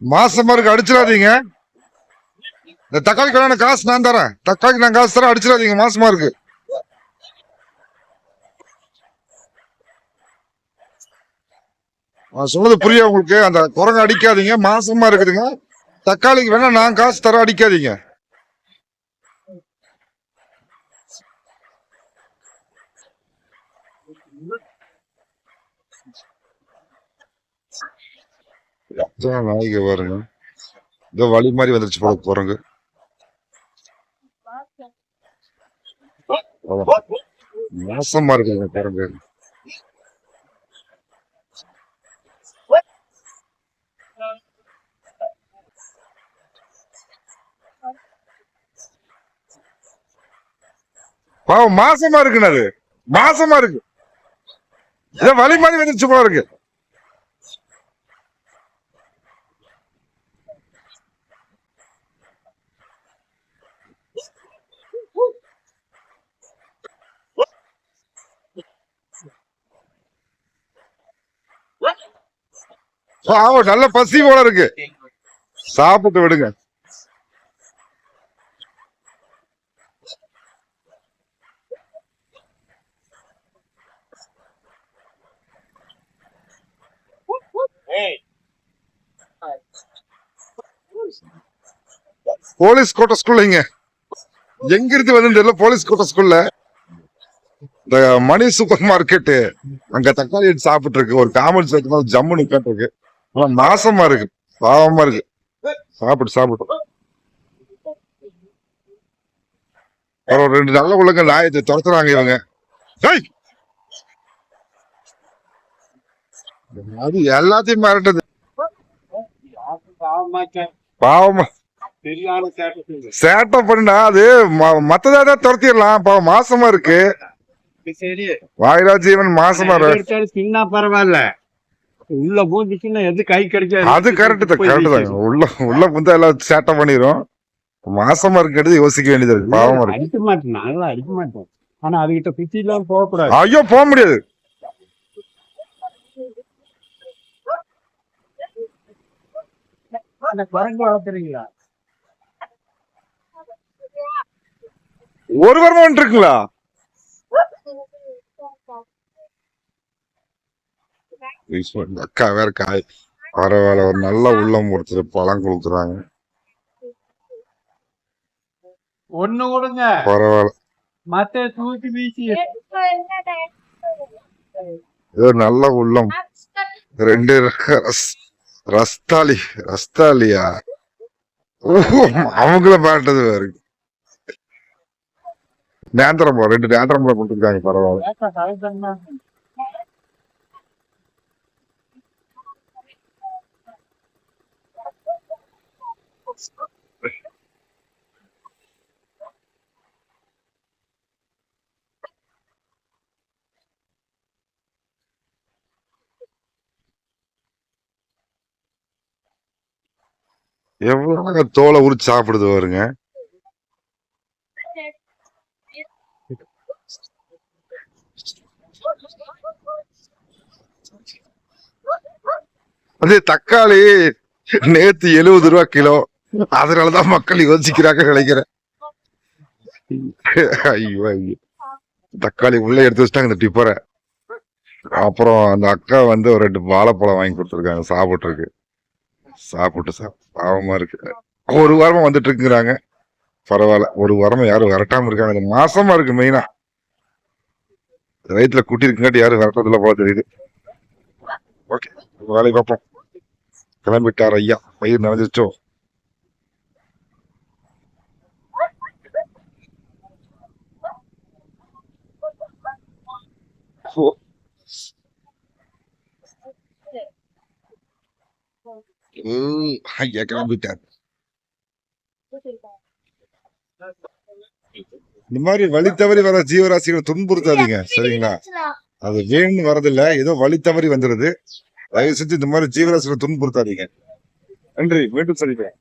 மாசமா இருக்கு அடிச்சிடாதீங்க. இந்த தக்காளி கல்யாணம் காசு நான் தரேன். தக்காளிக்கு நான் காசு தரேன் அடிச்சிடாதீங்க மாசமா இருக்கு நான் சொன்னது புரியும் உங்களுக்கு? அந்த குரங்கு அடிக்காதீங்க மாசமா இருக்குதுங்க. தக்காளிக்கு வேணா நான் காசு தரேன் அடிக்காதீங்க. நாய்க்கு பாருங்க. இதோ வழி மாதிரி வந்துருச்சு போல குரங்கு. மோசமா இருக்குங்க குரங்கு. பாவம் மாசமா இருக்குண்ணா அது. மாசமா இருக்கு. ஏதோ வழி மாதிரி வந்துருச்சு போல இருக்கு. பாவம் நல்ல பசி போல இருக்கு. சாப்பிட்டு விடுங்க. போலீஸ் கோட்ட ஸ்கூல்ல எங்க இருந்து வந்து தெரியல போலீஸ் கோட்ட ஸ்கூல்ல இந்த மணி சூப்பர் மார்க்கெட் அங்க தக்காளி எடுத்து சாப்பிட்டு இருக்கு ஒரு காமெடி சேர்த்து ஜம்மு நிக்காட்டு இருக்கு ஆனா நாசமா இருக்கு. பாவமா இருக்கு. சாப்பிட்டு சாப்பிட்டு ஒரு ரெண்டு நல்ல உள்ளங்க நாயத்தை துரத்துறாங்க இவங்க! அது எல்லாத்தையும் மிரட்டுது. பாவமா. சேட்டை பண்ணா அது மத்ததா துரத்திடலாம். பாவம் மாசமா இருக்கு. வாயிலா ஜீவன் மாசமா சின்ன பரவாயில்ல. உள்ள பூந்துச்சுன்னா எது கை கிடைக்காது. அது கரெக்ட் தான் கரெக்ட் தான். உள்ள உள்ள புந்தா எல்லாம் சேட்டை பண்ணிரும். மாசமா இருக்கிறது யோசிக்க வேண்டியது இருக்கு. பாவமா இருக்கு. அடிக்க மாட்டேன். நல்லா அடிக்க மாட்டேன். ஆனா அதுகிட்ட பிச்சு எல்லாம் போகக்கூடாது. ஐயோ போக முடியாது. குரங்கு வளர்த்துறீங்களா? ஒரு வாரமா இந்த அக்கா வேற காய். பரவாயில்ல ஒரு நல்ல உள்ளம் ஒருத்தர் பழம் கொடுக்குறாங்க. ஒண்ணு கொடுங்க. பரவாயில்ல. மத்த தூக்கி வீசி ஏதோ நல்ல உள்ளம். ரெண்டு ரஸ்- ரஸ்தாலி ரஸ்தாலியா அவங்கள பாட்டது வேறு. நேந்திரம் பழம் ரெண்டு நேந்திரம் பழம் கொடுத்துருக்காங்க பரவாயில்ல. எவ்வளவு தோலை உரிச்சு சாப்பிடுது பாருங்க. அதே தக்காளி நேத்து எழுபது ரூபா கிலோ. அதனாலதான் மக்கள் யோசிக்கிறாங்க நினைக்கிறேன். ஐயோ ஐயோ. தக்காளி உள்ள எடுத்து வச்சிட்டாங்க இந்த டிப்பரை. அப்புறம் அந்த அக்கா வந்து ஒரு ரெண்டு வாழைப்பழம் வாங்கி கொடுத்துருக்காங்க சாப்பிட்டு இருக்கு சாப்பிட்டு பாவமா இருக்கு. ஒரு வாரமா வந்துட்டு இருக்குங்கிறாங்க பரவாயில்ல. ஒரு வாரமா யாரும் விரட்டாம இருக்காங்க. மாசமா இருக்கு மெயினா. வயிற்றுல குட்டி இருக்குங்காட்டி யாரும் விரட்டதில்ல போல தெரியுது. ஓகே வேலையை பார்ப்போம். கிளம்பிட்டார் ஐயா. பயிர் நினைஞ்சிச்சோ ஐயா கிளம்பிட்டார். இந்த மாதிரி வழி தவறி வர ஜீவராசிகளை துன்புறுத்தாதீங்க சரிங்களா? அது வேணும்னு வரதில்லை ஏதோ வழி தவறி வந்துருது. தயவு செஞ்சு இந்த மாதிரி ஜீவராசிகளை துன்புறுத்தாதீங்க. நன்றி. மீண்டும் சந்திக்கிறேன்.